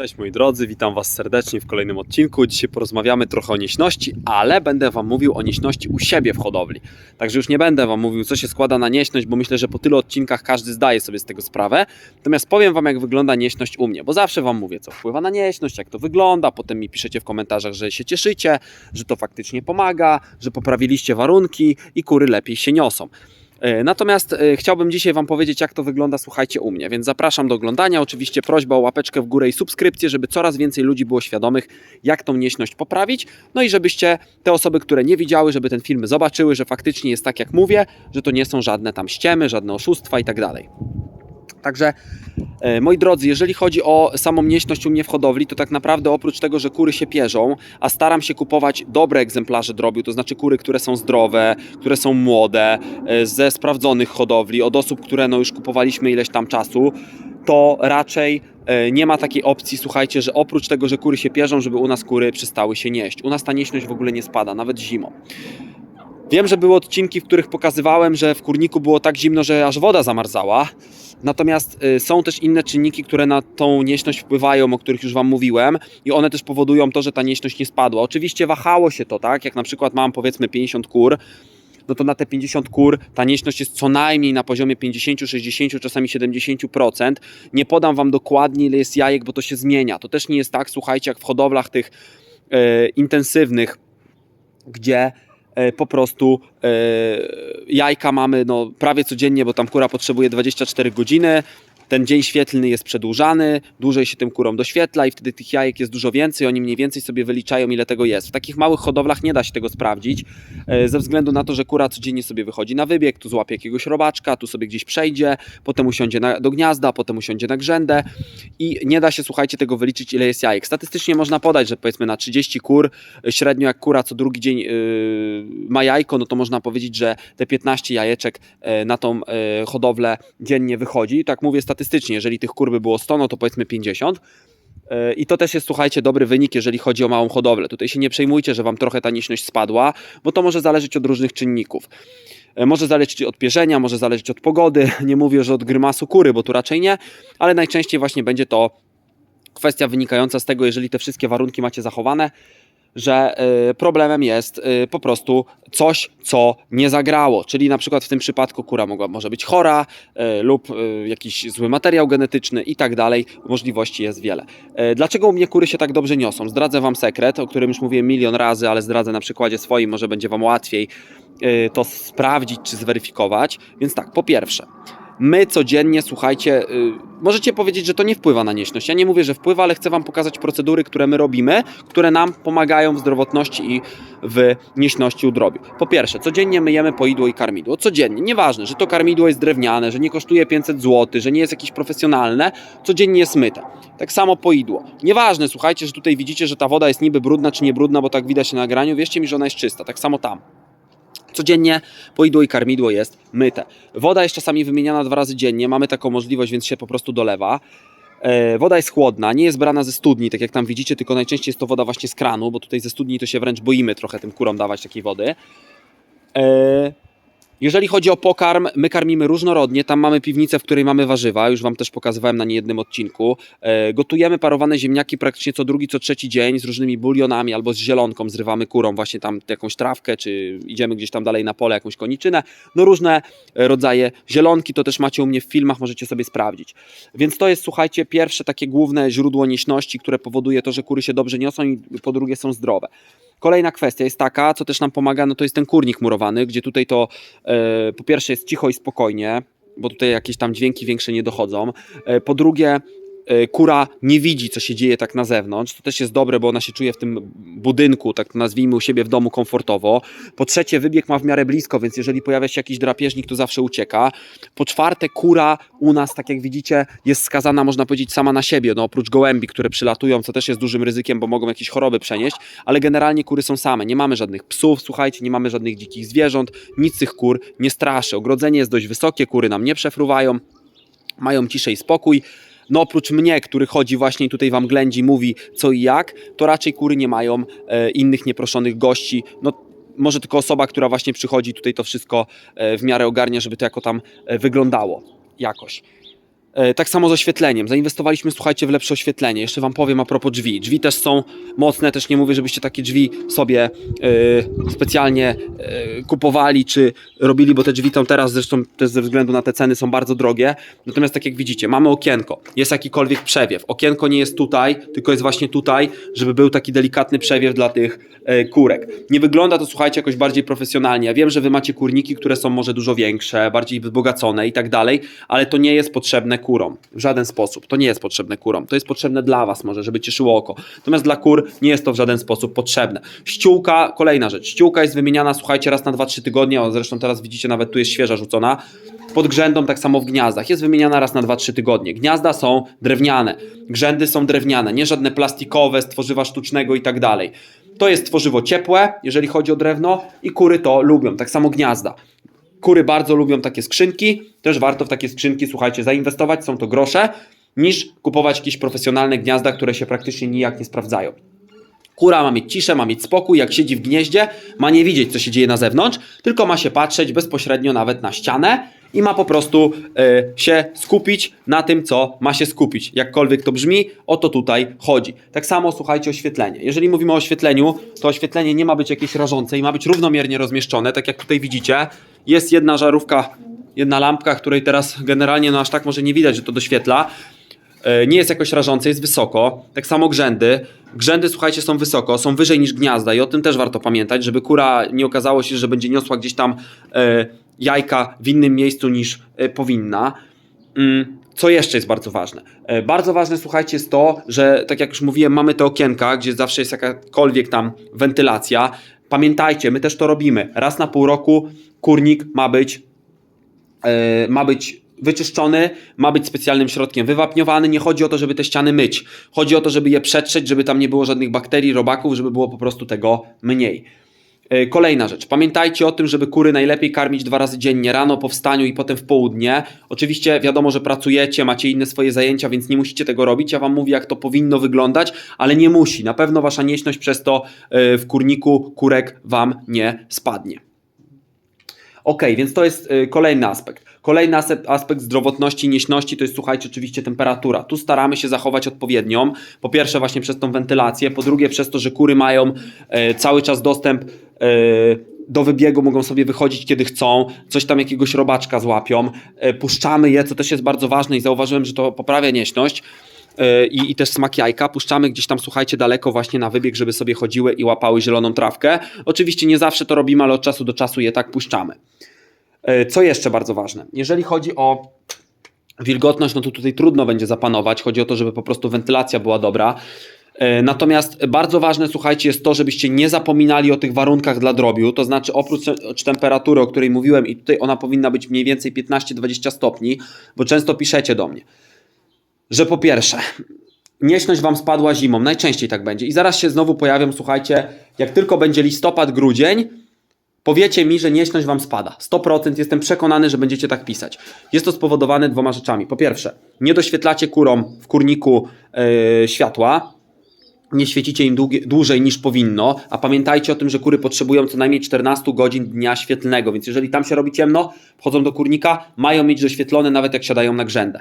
Cześć moi drodzy, witam Was serdecznie w kolejnym odcinku. Dzisiaj porozmawiamy trochę o nieśności, ale będę Wam mówił o nieśności u siebie w hodowli. Także już nie będę Wam mówił, co się składa na nieśność, bo myślę, że po tylu odcinkach każdy zdaje sobie z tego sprawę. Natomiast powiem Wam, jak wygląda nieśność u mnie, bo zawsze Wam mówię, co wpływa na nieśność, jak to wygląda. Potem mi piszecie w komentarzach, że się cieszycie, że to faktycznie pomaga, że poprawiliście warunki i kury lepiej się niosą. E, Natomiast e, chciałbym dzisiaj Wam powiedzieć, jak to wygląda, słuchajcie, u mnie, więc zapraszam do oglądania. Oczywiście prośba o łapeczkę w górę i subskrypcję, żeby coraz więcej ludzi było świadomych, jak tą nieśność poprawić. No i żebyście te osoby, które nie widziały, żeby ten film zobaczyły, że faktycznie jest tak, jak mówię, że to nie są żadne tam ściemy, żadne oszustwa i tak dalej. Także e, moi drodzy, jeżeli chodzi o samą nieśność u mnie w hodowli, to tak naprawdę oprócz tego, że kury się pierzą, a staram się kupować dobre egzemplarze drobiu, to znaczy kury, które są zdrowe, które są młode, e, ze sprawdzonych hodowli, od osób, które no już kupowaliśmy ileś tam czasu, to raczej e, nie ma takiej opcji, słuchajcie, że oprócz tego, że kury się pierzą, żeby u nas kury przestały się nieść. U nas ta nieśność w ogóle nie spada, nawet zimą. Wiem, że były odcinki, w których pokazywałem, że w kurniku było tak zimno, że aż woda zamarzała. Natomiast y, są też inne czynniki, które na tą nieśność wpływają, o których już Wam mówiłem, i one też powodują to, że ta nieśność nie spadła. Oczywiście wahało się to, tak? Jak na przykład mam powiedzmy 50 kur, no to na te 50 kur ta nieśność jest co najmniej na poziomie 50, 60, czasami 70%. Nie podam Wam dokładnie, ile jest jajek, bo to się zmienia. To też nie jest tak, słuchajcie, jak w hodowlach tych e, intensywnych, gdzie po prostu e, jajka mamy no, prawie codziennie, bo tam kura potrzebuje 24 godziny. Ten dzień świetlny jest przedłużany, dłużej się tym kurom doświetla i wtedy tych jajek jest dużo więcej. Oni mniej więcej sobie wyliczają, ile tego jest. W takich małych hodowlach nie da się tego sprawdzić, e, ze względu na to, że kura codziennie sobie wychodzi na wybieg, tu złapie jakiegoś robaczka, tu sobie gdzieś przejdzie, potem usiądzie na, do gniazda, potem usiądzie na grzędę i nie da się, słuchajcie, tego wyliczyć, ile jest jajek. Statystycznie można podać, że powiedzmy na 30 kur, e, średnio jak kura co drugi dzień yy, ma jajko, no to można powiedzieć, że te 15 jajeczek e, na tą e, hodowlę dziennie wychodzi. Tak mówię statystycznie, jeżeli tych kur by było 100, no to powiedzmy 50. E, I to też jest, słuchajcie, dobry wynik, jeżeli chodzi o małą hodowlę. Tutaj się nie przejmujcie, że Wam trochę ta niśność spadła, bo to może zależeć od różnych czynników. E, Może zależeć od pierzenia, może zależeć od pogody. Nie mówię, że od grymasu kury, bo tu raczej nie, ale najczęściej właśnie będzie to kwestia wynikająca z tego, jeżeli te wszystkie warunki macie zachowane, że y, problemem jest y, po prostu coś, co nie zagrało. Czyli na przykład w tym przypadku kura mogła, może być chora y, lub jakiś zły materiał genetyczny i tak dalej. Możliwości jest wiele. Dlaczego u mnie kury się tak dobrze niosą? Zdradzę Wam sekret, o którym już mówiłem milion razy, ale zdradzę na przykładzie swoim, może będzie Wam łatwiej to sprawdzić czy zweryfikować. Więc tak, po pierwsze, my codziennie, słuchajcie, y, możecie powiedzieć, że to nie wpływa na nieśność. Ja nie mówię, że wpływa, ale chcę Wam pokazać procedury, które my robimy, które nam pomagają w zdrowotności i w nieśności u drobiu. Po pierwsze, codziennie myjemy poidło i karmidło. Codziennie, nieważne, że to karmidło jest drewniane, że nie kosztuje 500 zł, że nie jest jakieś profesjonalne, codziennie jest myte. Tak samo poidło. Nieważne, słuchajcie, że tutaj widzicie, że ta woda jest niby brudna czy nie brudna, bo tak widać na nagraniu, wierzcie mi, że ona jest czysta. Tak samo tam. Codziennie poidło i karmidło jest myte. Woda jest czasami wymieniana dwa razy dziennie, mamy taką możliwość, więc się po prostu dolewa. E, Woda jest chłodna, nie jest brana ze studni, tak jak tam widzicie, tylko najczęściej jest to woda właśnie z kranu, bo tutaj ze studni to się wręcz boimy trochę tym kurom dawać takiej wody. Jeżeli chodzi o pokarm, my karmimy różnorodnie. Tam mamy piwnicę, w której mamy warzywa. Już Wam też pokazywałem na niejednym odcinku. E, Gotujemy parowane ziemniaki praktycznie co drugi, co trzeci dzień z różnymi bulionami albo z zielonką. Zrywamy kurą właśnie tam jakąś trawkę, czy idziemy gdzieś tam dalej na pole, jakąś koniczynę. No różne e, rodzaje zielonki, to też macie u mnie w filmach, możecie sobie sprawdzić. Więc to jest, słuchajcie, pierwsze takie główne źródło nieśności, które powoduje to, że kury się dobrze niosą i po drugie są zdrowe. Kolejna kwestia jest taka, co też nam pomaga, no to jest ten kurnik murowany, gdzie tutaj to e, po pierwsze jest cicho i spokojnie, bo tutaj jakieś tam dźwięki większe nie dochodzą. E, po drugie, kura nie widzi, co się dzieje tak na zewnątrz. To też jest dobre, bo ona się czuje w tym budynku, tak to nazwijmy u siebie w domu komfortowo. Po trzecie, wybieg ma w miarę blisko, więc jeżeli pojawia się jakiś drapieżnik, to zawsze ucieka. Po czwarte, kura u nas, tak jak widzicie, jest skazana, można powiedzieć, sama na siebie. No, oprócz gołębi, które przylatują, co też jest dużym ryzykiem, bo mogą jakieś choroby przenieść, ale generalnie kury są same. Nie mamy żadnych psów, słuchajcie, nie mamy żadnych dzikich zwierząt, nic tych kur nie straszy. Ogrodzenie jest dość wysokie, kury nam nie przefruwają, mają ciszę i spokój. No oprócz mnie, który chodzi właśnie tutaj wam ględzi, mówi co i jak, to raczej kury nie mają e, innych nieproszonych gości. No może tylko osoba, która właśnie przychodzi tutaj to wszystko e, w miarę ogarnia, żeby to jako tam e, wyglądało jakoś. E, Tak samo z oświetleniem. Zainwestowaliśmy, słuchajcie, w lepsze oświetlenie. Jeszcze Wam powiem a propos drzwi. Drzwi też są mocne, też nie mówię, żebyście takie drzwi sobie e, specjalnie e, kupowali czy robili, bo te drzwi tam teraz zresztą też ze względu na te ceny są bardzo drogie. Natomiast tak jak widzicie, mamy okienko, jest jakikolwiek przewiew. Okienko nie jest tutaj, tylko jest właśnie tutaj, żeby był taki delikatny przewiew dla tych e, kurek. Nie wygląda to, słuchajcie, jakoś bardziej profesjonalnie. Ja wiem, że Wy macie kurniki, które są może dużo większe, bardziej wzbogacone i tak dalej, ale to nie jest potrzebne kurom. W żaden sposób. To nie jest potrzebne kurom. To jest potrzebne dla Was może, żeby cieszyło oko. Natomiast dla kur nie jest to w żaden sposób potrzebne. Ściółka, kolejna rzecz. Ściółka jest wymieniana, słuchajcie, raz na 2-3 tygodnie. O, zresztą teraz widzicie, nawet tu jest świeża rzucona. Pod grzędą, tak samo w gniazdach. Jest wymieniana raz na 2-3 tygodnie. Gniazda są drewniane. Grzędy są drewniane. Nie żadne plastikowe, z tworzywa sztucznego i tak dalej. To jest tworzywo ciepłe, jeżeli chodzi o drewno i kury to lubią. Tak samo gniazda. Kury bardzo lubią takie skrzynki, też warto w takie skrzynki, słuchajcie, zainwestować, są to grosze, niż kupować jakieś profesjonalne gniazda, które się praktycznie nijak nie sprawdzają. Kura ma mieć ciszę, ma mieć spokój, jak siedzi w gnieździe, ma nie widzieć, co się dzieje na zewnątrz, tylko ma się patrzeć bezpośrednio nawet na ścianę i ma po prostu e, się skupić na tym, co ma się skupić. Jakkolwiek to brzmi, o to tutaj chodzi. Tak samo słuchajcie oświetlenie. Jeżeli mówimy o oświetleniu, to oświetlenie nie ma być jakieś rażące i ma być równomiernie rozmieszczone, tak jak tutaj widzicie. Jest jedna żarówka, jedna lampka, której teraz generalnie no aż tak może nie widać, że to doświetla. E, nie jest jakoś rażące, jest wysoko. Tak samo grzędy. Grzędy, słuchajcie, są wysoko, są wyżej niż gniazda i o tym też warto pamiętać, żeby kura nie okazało się, że będzie niosła gdzieś tam e, jajka w innym miejscu niż e, powinna. Mm, Co jeszcze jest bardzo ważne? Bardzo ważne, słuchajcie, jest to, że tak jak już mówiłem, mamy te okienka, gdzie zawsze jest jakakolwiek tam wentylacja. Pamiętajcie, my też to robimy. Raz na pół roku kurnik ma być e, ma być wyczyszczony, ma być specjalnym środkiem wywapniowany. Nie chodzi o to, żeby te ściany myć. Chodzi o to, żeby je przetrzeć, żeby tam nie było żadnych bakterii, robaków, żeby było po prostu tego mniej. E, Kolejna rzecz. Pamiętajcie o tym, żeby kury najlepiej karmić dwa razy dziennie, rano po wstaniu i potem w południe. Oczywiście wiadomo, że pracujecie, macie inne swoje zajęcia, więc nie musicie tego robić. Ja Wam mówię, jak to powinno wyglądać, ale nie musi. Na pewno Wasza nieśność przez to e, w kurniku kurek Wam nie spadnie. Ok, więc to jest y, kolejny aspekt. Kolejny aspekt zdrowotności nieśności to jest, słuchajcie, oczywiście temperatura. Tu staramy się zachować odpowiednią. Po pierwsze, właśnie przez tą wentylację, po drugie, przez to, że kury mają e, cały czas dostęp e, do wybiegu, mogą sobie wychodzić kiedy chcą, coś tam jakiegoś robaczka złapią, e, puszczamy je, co też jest bardzo ważne i zauważyłem, że to poprawia nieśność. I, I też smak jajka. Puszczamy gdzieś tam, słuchajcie, daleko właśnie na wybieg, żeby sobie chodziły i łapały zieloną trawkę. Oczywiście nie zawsze to robimy, ale od czasu do czasu je tak puszczamy. E, Co jeszcze bardzo ważne? Jeżeli chodzi o wilgotność, no to tutaj trudno będzie zapanować. Chodzi o to, żeby po prostu wentylacja była dobra. E, Natomiast bardzo ważne, słuchajcie, jest to, żebyście nie zapominali o tych warunkach dla drobiu. To znaczy, oprócz temperatury, o której mówiłem, i tutaj ona powinna być mniej więcej 15-20 stopni, bo często piszecie do mnie, że po pierwsze, nieśność wam spadła zimą, najczęściej tak będzie. I zaraz się znowu pojawią, słuchajcie, jak tylko będzie listopad, grudzień, Powiecie mi, że nieśność wam spada. 100% jestem przekonany, że będziecie tak pisać. Jest to spowodowane dwoma rzeczami. Po pierwsze, nie doświetlacie kurom w kurniku yy, światła, nie świecicie im dłużej niż powinno, a pamiętajcie o tym, że kury potrzebują co najmniej 14 godzin dnia świetlnego, więc jeżeli tam się robi ciemno, wchodzą do kurnika, mają mieć doświetlone nawet jak siadają na grzędę.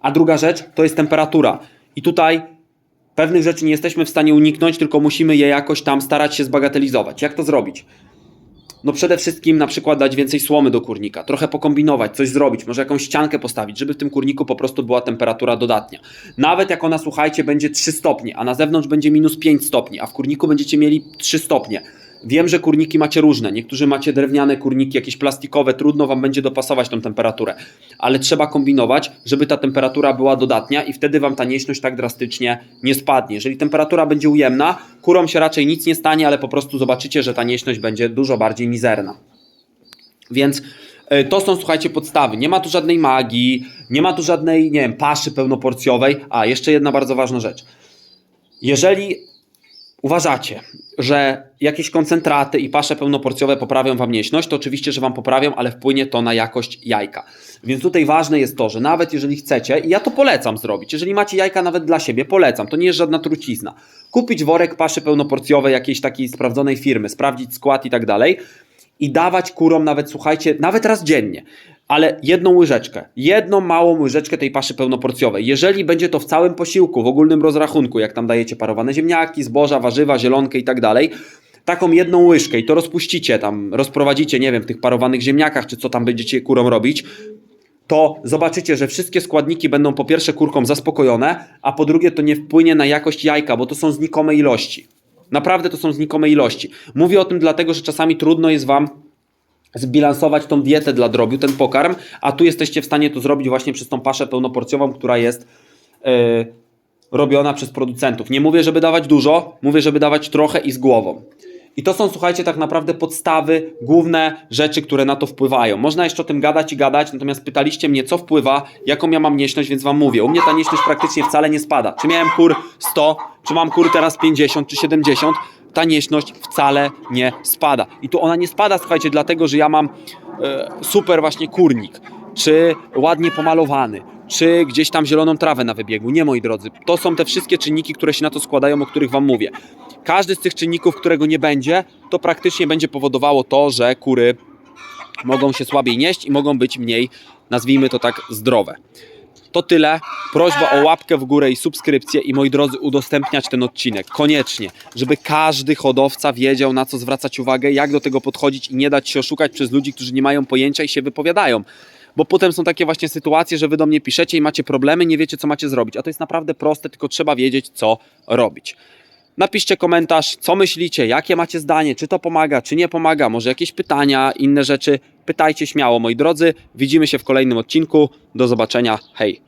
A druga rzecz to jest temperatura. I tutaj pewnych rzeczy nie jesteśmy w stanie uniknąć, tylko musimy je jakoś tam starać się zbagatelizować. Jak to zrobić? No przede wszystkim na przykład dać więcej słomy do kurnika, trochę pokombinować, coś zrobić, może jakąś ściankę postawić, żeby w tym kurniku po prostu była temperatura dodatnia. Nawet jak ona, słuchajcie, będzie 3 stopnie, a na zewnątrz będzie minus 5 stopni, a w kurniku będziecie mieli 3 stopnie. Wiem, że kurniki macie różne. Niektórzy macie drewniane kurniki, jakieś plastikowe, trudno wam będzie dopasować tą temperaturę, ale trzeba kombinować, żeby ta temperatura była dodatnia i wtedy wam ta nieśność tak drastycznie nie spadnie. Jeżeli temperatura będzie ujemna, kurom się raczej nic nie stanie, ale po prostu zobaczycie, że ta nieśność będzie dużo bardziej mizerna. Więc e, to są, słuchajcie, podstawy. Nie ma tu żadnej magii, nie ma tu żadnej, nie wiem, paszy pełnoporcjowej. A, jeszcze jedna bardzo ważna rzecz. Jeżeli uważacie, że jakieś koncentraty i pasze pełnoporcjowe poprawią wam nieśność, to oczywiście, że wam poprawią, ale wpłynie to na jakość jajka. Więc tutaj ważne jest to, że nawet jeżeli chcecie, i ja to polecam zrobić, jeżeli macie jajka nawet dla siebie, polecam, to nie jest żadna trucizna. Kupić worek paszy pełnoporcjowej jakiejś takiej sprawdzonej firmy, sprawdzić skład i tak dalej i dawać kurom nawet, słuchajcie, nawet raz dziennie. Ale jedną łyżeczkę, jedną małą łyżeczkę tej paszy pełnoporcjowej. Jeżeli będzie to w całym posiłku, w ogólnym rozrachunku, jak tam dajecie parowane ziemniaki, zboża, warzywa, zielonkę i tak dalej, taką jedną łyżkę i to rozpuścicie tam, rozprowadzicie, nie wiem, w tych parowanych ziemniakach, czy co tam będziecie kurom robić, to zobaczycie, że wszystkie składniki będą po pierwsze kurką zaspokojone, a po drugie to nie wpłynie na jakość jajka, bo to są znikome ilości. Naprawdę to są znikome ilości. Mówię o tym dlatego, że czasami trudno jest Wam zbilansować tą dietę dla drobiu, ten pokarm, a tu jesteście w stanie to zrobić właśnie przez tą paszę pełnoporcjową, która jest yy, robiona przez producentów. Nie mówię, żeby dawać dużo, mówię, żeby dawać trochę i z głową. I to są, słuchajcie, tak naprawdę podstawy, główne rzeczy, które na to wpływają. Można jeszcze o tym gadać i gadać, natomiast pytaliście mnie, co wpływa, jaką ja mam nieśność, więc wam mówię. U mnie ta nieśność praktycznie wcale nie spada. Czy miałem kur 100, czy mam kur teraz 50 czy 70, ta nieśność wcale nie spada. I tu ona nie spada, słuchajcie, dlatego, że ja mam e, super właśnie kurnik, czy ładnie pomalowany, czy gdzieś tam zieloną trawę na wybiegu. Nie, moi drodzy. To są te wszystkie czynniki, które się na to składają, o których Wam mówię. Każdy z tych czynników, którego nie będzie, to praktycznie będzie powodowało to, że kury mogą się słabiej nieść i mogą być mniej, nazwijmy to tak, zdrowe. To tyle. Prośba o łapkę w górę i subskrypcję i moi drodzy, udostępniać ten odcinek. Koniecznie, żeby każdy hodowca wiedział, na co zwracać uwagę, jak do tego podchodzić i nie dać się oszukać przez ludzi, którzy nie mają pojęcia i się wypowiadają. Bo potem są takie właśnie sytuacje, że wy do mnie piszecie i macie problemy, nie wiecie, co macie zrobić. A to jest naprawdę proste, tylko trzeba wiedzieć, co robić. Napiszcie komentarz, co myślicie, jakie macie zdanie, czy to pomaga, czy nie pomaga, może jakieś pytania, inne rzeczy. Pytajcie śmiało, moi drodzy. Widzimy się w kolejnym odcinku. Do zobaczenia. Hej!